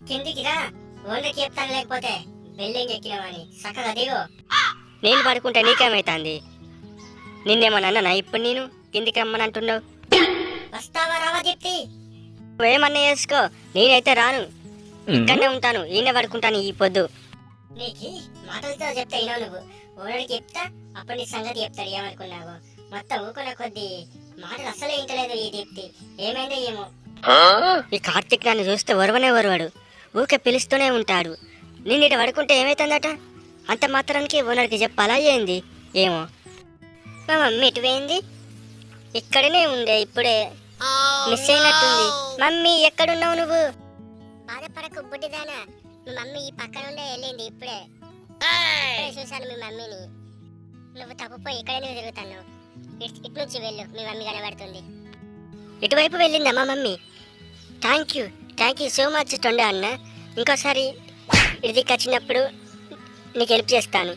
కిందికి రా ఓనర్కి చెప్తాను లేకపోతే బిల్డింగ్ ఎక్కినవని చక్కగా దిగు. నేను పడుకుంటే నీకేమైతుంది? నిన్నేమన్నా ఇప్పుడు నేను కిందికి రమ్మని అంటున్నావు. వస్తావా రావా చెప్తి నువ్వేమన్నా చేసుకో నేనైతే రాను. ఇక్కడనే ఉంటాను ఈయన పడుకుంటాను ఈ పొద్దు. నీకు మాటలతో చెప్తా అయినా నువ్వు. ఓనర్కి చెప్తా అప్పుడు నీ సంగతి చెప్తాడు ఏమనుకున్నావు. మొత్తం ఊకున్న కొద్ది మాటలు అస్సలే ఇంటలేదు ఈ దీప్తి. ఏమైందో ఏమో. ఈ కార్తిక్ నన్ను చూస్తే ఒరవనే ఒరవాడు. ఊకే పిలుస్తూనే ఉంటాడు. నేను ఇటు పడుకుంటే ఏమైతుందట? అంత మాత్రానికి ఓనర్కి చెప్పాలా ఏంది? ఏమో. మా మమ్మీ ఇటు పోయింది. ఇక్కడనే ఉండే ఇప్పుడే. మిస్ అయినట్టుంది. మమ్మీ ఎక్కడున్నావు నువ్వు? బాధపడకు బుడ్డిదానా. మీ మమ్మీ ఈ పక్కన ఉండే వెళ్ళింది ఇప్పుడే. చూశాను మీ మమ్మీని. నువ్వు తప్పుపోయి ఇక్కడే నువ్వు తిరుగుతాను. ఇటు నుంచి వెళ్ళు మీ మమ్మీ కనబడుతుంది. ఇటువైపు వెళ్ళిందా మా mummy? Thank you thank you so much తొండ అన్న. ఇంకోసారి ఇదికి వచ్చినప్పుడు నీకు హెల్ప్ చేస్తాను.